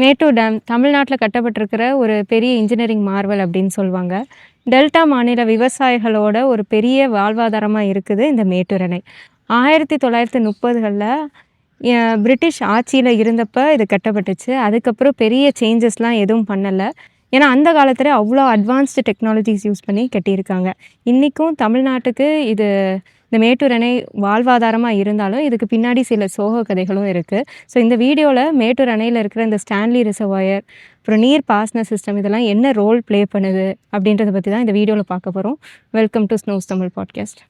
Mettur dam தமிழ்நாட்டில் கட்டப்பட்டிருக்கிற ஒரு பெரிய இன்ஜினியரிங் மார்வல் அப்படின்னு சொல்லுவாங்க. டெல்டா மாநில விவசாயிகளோட ஒரு பெரிய வாழ்வாதாரமாக இருக்குது இந்த மேட்டூர் அணை. ஆயிரத்தி தொள்ளாயிரத்தி முப்பதுகளில் பிரிட்டிஷ் ஆட்சியில் இருந்தப்போ இது கட்டப்பட்டுச்சு. அதுக்கப்புறம் பெரிய சேஞ்சஸ்லாம் எதுவும் பண்ணலை. ஏன்னா அந்த காலத்தில் அவ்வளோ அட்வான்ஸ்டு டெக்னாலஜிஸ் யூஸ் பண்ணி கட்டியிருக்காங்க. இன்றைக்கும் தமிழ்நாட்டுக்கு இது இந்த மேட்டூர் அணை வாழ்வாதாரமாக இருந்தாலும் இதுக்கு பின்னாடி சில சோக கதைகளும் இருக்குது ஸோ இந்த வீடியோவில் மேட்டூர் அணையில் இருக்கிற இந்த ஸ்டான்லி ரிசர்வாயர் அப்புறம் நீர் பாசன சிஸ்டம் இதெல்லாம் என்ன ரோல் ப்ளே பண்ணுது அப்படின்றத பற்றி தான் இந்த வீடியோவில் பார்க்க போகிறோம் welcome to snows Tamil podcast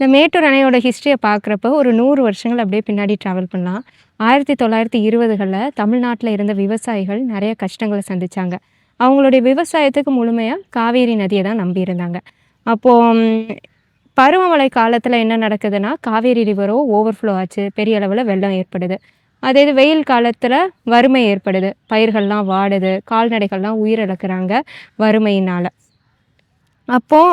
இந்த மேட்டூர் அணையோட ஹிஸ்ட்ரியை பார்க்குறப்ப ஒரு நூறு வருஷங்கள் அப்படியே பின்னாடி ட்ராவல் பண்ணலாம். ஆயிரத்தி தொள்ளாயிரத்தி இருபதுகளில் தமிழ்நாட்டில் இருந்த விவசாயிகள் நிறைய கஷ்டங்களை சந்தித்தாங்க அவங்களுடைய விவசாயத்துக்கு முழுமையாக காவேரி நதியை தான் நம்பியிருந்தாங்க அப்போது பருவமழை காலத்தில் என்ன நடக்குதுன்னா காவேரி ரிவரோ ஓவர்ஃப்ளோ ஆச்சு. பெரிய அளவில் வெள்ளம் ஏற்படுது. அதே இது வெயில் காலத்தில் வறுமை ஏற்படுது. பயிர்கள்லாம் வாடுது. கால்நடைகள்லாம் உயிரிழக்கிறாங்க வறுமையினால். அப்போது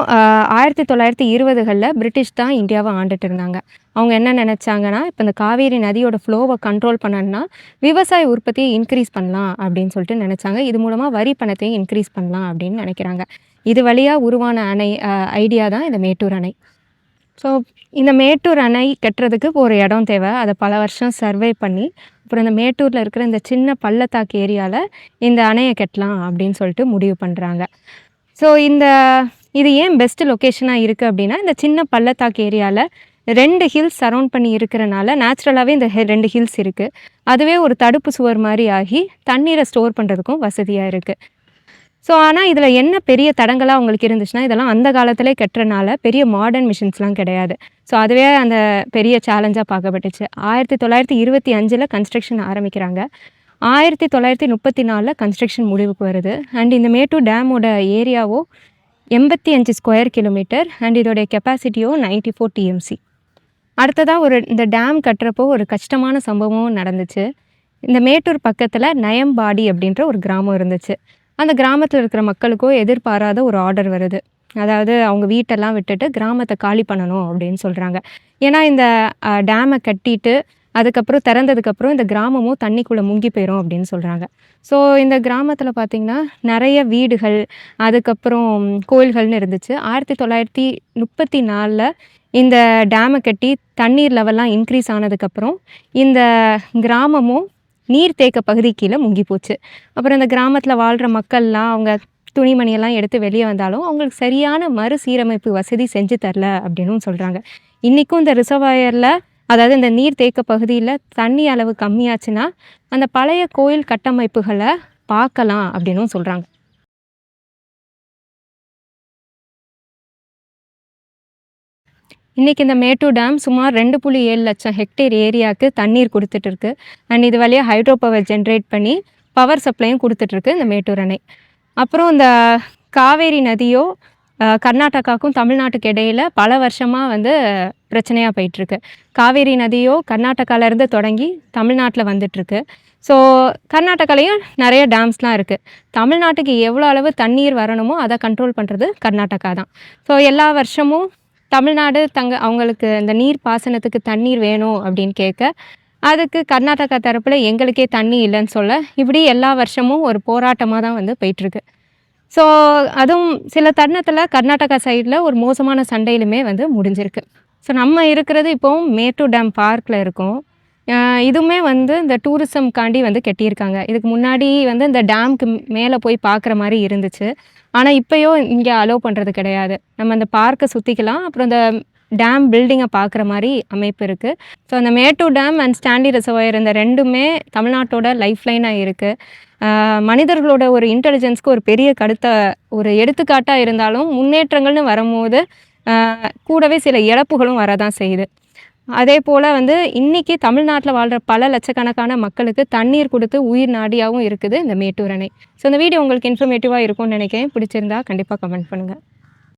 ஆயிரத்தி தொள்ளாயிரத்தி இருபதுகளில் பிரிட்டிஷ் தான் இந்தியாவை ஆண்டுட்டு இருந்தாங்க. அவங்க என்ன நினச்சாங்கன்னா இப்போ இந்த காவேரி நதியோட ஃப்ளோவை கண்ட்ரோல் பண்ணணும்னா விவசாய உற்பத்தியை இன்க்ரீஸ் பண்ணலாம் அப்படின்னு சொல்லிட்டு நினச்சாங்க. இது மூலமாக வரி பணத்தையும் இன்க்ரீஸ் பண்ணலாம் அப்படின்னு நினைக்கிறாங்க. இது வழியாக உருவான அணை ஐடியா தான் இந்த மேட்டூர் அணை. ஸோ இந்த மேட்டூர் அணை கட்டுறதுக்கு ஒரு இடம் தேவை. அதை பல வருஷம் சர்வே பண்ணி அப்புறம் இந்த மேட்டூரில் இருக்கிற இந்த சின்ன பள்ளத்தாக்கு ஏரியாவில் இந்த அணையை கட்டலாம் அப்படின்னு சொல்லிட்டு முடிவு பண்ணுறாங்க ஸோ இந்த இது ஏன் பெஸ்ட் லொக்கேஷனாக இருக்குது அப்படின்னா இந்த சின்ன பள்ளத்தாக்கு ஏரியாவில் ரெண்டு ஹில்ஸ் சரௌண்ட் பண்ணி இருக்கிறனால நேச்சுரலாகவே இந்த ரெண்டு ஹில்ஸ் இருக்குது அதுவே ஒரு தடுப்பு சுவர் மாதிரி ஆகி தண்ணீரை ஸ்டோர் பண்ணுறதுக்கும் வசதியாக இருக்குது ஸோ ஆனால் இதில் என்ன பெரிய தடங்களாக உங்களுக்கு இருந்துச்சுன்னா இதெல்லாம் அந்த காலத்திலே கட்டுறனால பெரிய மாடர்ன் மிஷின்ஸ்லாம் கிடையாது. ஸோ அதுவே அந்த பெரிய சேலஞ்சாக பார்க்கப்பட்டுச்சு. ஆயிரத்தி தொள்ளாயிரத்தி இருபத்தி அஞ்சில் கன்ஸ்ட்ரக்ஷன் ஆரம்பிக்கிறாங்க. ஆயிரத்தி தொள்ளாயிரத்தி முப்பத்தி நாலில் கன்ஸ்ட்ரக்ஷன் முடிவுக்கு வருது. அண்ட் இந்த மேட்டூர் டேமோட ஏரியாவோ எண்பத்தி அஞ்சு ஸ்கொயர் கிலோமீட்டர் அண்ட் இதோடைய கெப்பாசிட்டியோ நைன்டி ஃபோர் டிஎம்சி அடுத்ததாக ஒரு இந்த டேம் கட்டுறப்போ ஒரு கஷ்டமான சம்பவமும் நடந்துச்சு. இந்த மேட்டூர் பக்கத்தில் நயம்பாடி அப்படின்ற ஒரு கிராமம் இருந்துச்சு. அந்த கிராமத்தில் இருக்கிற மக்களுக்கோ எதிர்பாராத ஒரு ஆர்டர் வருது. அதாவது அவங்க வீட்டெல்லாம் விட்டுட்டு கிராமத்தை காலி பண்ணணும் அப்படின்னு சொல்கிறாங்க ஏன்னா இந்த டேமை கட்டிட்டு அதுக்கப்புறம் திறந்ததுக்கப்புறம் இந்த கிராமமும் தண்ணிக்குள்ளே முங்கி போயிடும் அப்படின்னு சொல்கிறாங்க ஸோ இந்த கிராமத்தில் பார்த்திங்கன்னா நிறைய வீடுகள் அதுக்கப்புறம் கோயில்கள்னு இருந்துச்சு. ஆயிரத்தி தொள்ளாயிரத்தி முப்பத்தி நாலில் இந்த டேமை கட்டி தண்ணீர் லெவல்லாம் இன்க்ரீஸ் ஆனதுக்கப்புறம் இந்த கிராமமும் நீர்த்தேக்க பகுதி கீழே முங்கி போச்சு. அப்புறம் இந்த கிராமத்தில் வாழ்கிற மக்கள்லாம் அவங்க துணிமணியெல்லாம் எடுத்து வெளியே வந்தாலும் அவங்களுக்கு சரியான மறுசீரமைப்பு வசதி செஞ்சு தரல அப்படின்னும் சொல்கிறாங்க இன்றைக்கும் இந்த ரிசர்வாயரில் அதாவது இந்த நீர் தேக்க பகுதியில் தண்ணி அளவு கம்மியாச்சுன்னா அந்த பழைய கோயில் கட்டமைப்புகளை பார்க்கலாம் அப்படின்னும் சொல்கிறாங்க இன்றைக்கி இந்த மேட்டூர் டேம் சுமார் ரெண்டு புள்ளி ஏழு லட்சம் ஹெக்டேர் ஏரியாவுக்கு தண்ணீர் கொடுத்துட்ருக்கு அண்ட் இது வழியாக ஹைட்ரோ பவர் ஜென்ரேட் பண்ணி பவர் சப்ளையும் கொடுத்துட்ருக்கு இந்த மேட்டூர் அணை. அப்புறம் இந்த காவேரி நதியோ கர்நாடகாவுக்கும் தமிழ்நாட்டுக்கு இடையில் பல வருஷமாக வந்து பிரச்சனையாக போயிட்டுருக்கு. காவேரி நதியோ கர்நாடகாவிலேருந்து தொடங்கி தமிழ்நாட்டில் வந்துட்டுருக்கு. ஸோ கர்நாடகாலையும் நிறைய டேம்ஸ்லாம் இருக்குது தமிழ்நாட்டுக்கு எவ்வளோ அளவு தண்ணீர் வரணுமோ அதை கண்ட்ரோல் பண்ணுறது கர்நாடகா தான். ஸோ எல்லா வருஷமும் தமிழ்நாடு தங்க அவங்களுக்கு இந்த நீர் பாசனத்துக்கு தண்ணீர் வேணும் அப்படின்னு கேட்க அதுக்கு கர்நாடகா தரப்பில் எங்களுக்கே தண்ணி இல்லைன்னு சொல்ல இப்படி எல்லா வருஷமும் ஒரு போராட்டமாக தான் வந்து போயிட்டுருக்கு. ஸோ அதுவும் சில தருணத்தில் கர்நாடகா சைடில் ஒரு மோசமான சண்டையிலுமே வந்து முடிஞ்சிருக்கு. ஸோ நம்ம இருக்கிறது இப்போவும் மேட்டூர் டேம் பார்க்கில் இருக்கோம். இதுவுமே வந்து இந்த டூரிசம்காண்டி வந்து கட்டியிருக்காங்க. இதுக்கு முன்னாடி வந்து இந்த டேம்க்கு மேலே போய் பார்க்குற மாதிரி இருந்துச்சு. ஆனால் இப்போயோ இங்கே அலோவ் பண்ணுறது கிடையாது. நம்ம அந்த பார்க்கை சுற்றிக்கலாம் அப்புறம் இந்த டேம் பில்டிங்கை பார்க்குற மாதிரி அமைப்பு இருக்குது ஸோ அந்த Mettur dam and Stanley reservoir இந்த ரெண்டுமே தமிழ்நாட்டோட லைஃப் லைனாக இருக்குது மனிதர்களோட ஒரு இன்டெலிஜென்ஸ்க்கு ஒரு பெரிய கடுத்த ஒரு எடுத்துக்காட்டாக இருந்தாலும் முன்னேற்றங்கள்னு வரும்போது கூடவே சில இழப்புகளும் வரதான் செய்யுது. அதே போல் வந்து இன்றைக்கி தமிழ்நாட்டில் வாழ்கிற பல லட்சக்கணக்கான மக்களுக்கு தண்ணீர் கொடுத்து உயிர் நாடியாகவும் இருக்குது இந்த மேட்டூர் அணை. ஸோ இந்த வீடியோ உங்களுக்கு இன்ஃபர்மேட்டிவாக இருக்கும்னு நினைக்கிறேன். பிடிச்சிருந்தா கண்டிப்பாக கமெண்ட் பண்ணுங்கள்